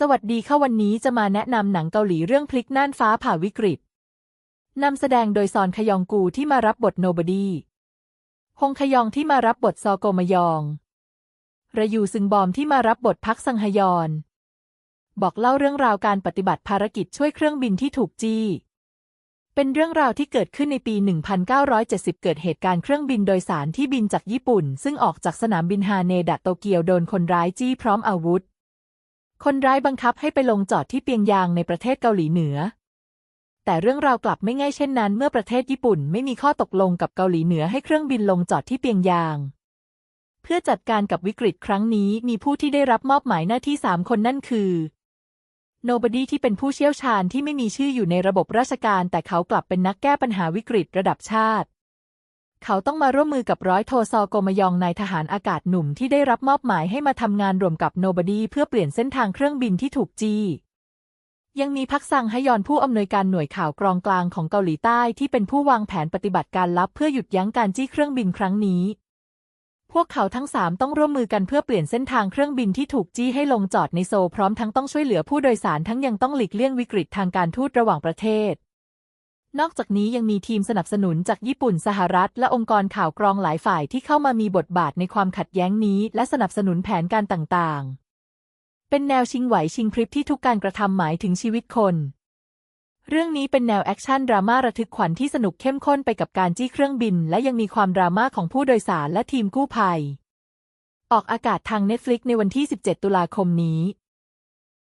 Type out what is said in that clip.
สวัสดีค่ะวันนี้จะมาแนะนำหนังเกาหลีเรื่องพลิกน่านฟ้าผ่าวิกฤต นำแสดงโดยซอนขยองกูที่มารับบทโนบดีฮงขยองที่มารับบทซอโกมยอง ระยูซึงบอมที่มารับบทพักซังฮยอน บอกเล่าเรื่องราวการปฏิบัติภารกิจช่วยเครื่องบินที่ถูกจี้ เป็นเรื่องราวที่เกิดขึ้นในปี 1970 เกิดเหตุการณ์เครื่องบินโดยสารที่บินจากญี่ปุ่น ซึ่งออกจากสนามบินฮาเนดะโตเกียวโดนคนร้ายจี้พร้อมอาวุธ คนร้ายบังคับให้ไปลงจอดที่เปียงยางในประเทศเกาหลีเหนือ แต่เรื่องราวกลับไม่ง่ายเช่นนั้น เมื่อประเทศญี่ปุ่นไม่มีข้อตกลงกับเกาหลีเหนือให้เครื่องบินลงจอดที่เปียงยาง เพื่อจัดการกับวิกฤตครั้งนี้มีผู้ที่ได้รับมอบหมายหน้าที่สามคนนั่นคือโนบดีที่เป็นผู้เชี่ยวชาญที่ไม่มีชื่ออยู่ในระบบราชการ แต่เขากลับเป็นนักแก้ปัญหาวิกฤตระดับชาติ เขาต้องมาร่วมมือกับร้อยโทซอโกมยองนายทหารอากาศหนุ่มที่ได้รับมอบหมายให้มาทำงานรวมกับโนบดีเพื่อเปลี่ยนเส้นทางเครื่องบินที่ถูกจี้ยังมีพักซังฮยอนผู้อำนวยการหน่วยข่าวกรองกลางของเกาหลีใต้ที่เป็นผู้วางแผนปฏิบัติการลับเพื่อหยุดยั้งการจี้เครื่องบินครั้งนี้ พวกเขาทั้งสามต้องร่วมมือกันเพื่อเปลี่ยนเส้นทางเครื่องบินที่ถูกจี้ให้ลงจอดในโซลพร้อมทั้งต้องช่วยเหลือผู้โดยสารทั้งยังต้องหลีกเลี่ยงวิกฤตทางการทูตระหว่างประเทศ นอกจากนี้ยังมีทีมสนับสนุนจากญี่ปุ่นสหรัฐ และองค์กรข่าวกรองหลายฝ่ายที่เข้ามามีบทบาทในความขัดแย้งนี้ และสนับสนุนแผนการต่างๆ เป็นแนวชิงไหวชิงพริบที่ทุกการกระทำหมายถึงชีวิตคน เรื่องนี้เป็นแนวแอคชั่นดราม่าระทึกขวัญที่สนุกเข้มข้นไปกับการจี้เครื่องบิน และยังมีความดราม่าของผู้โดยสารและทีมกู้ภัย ออกอากาศทาง Netflix ในวันที่ 17 ตุลาคมนี้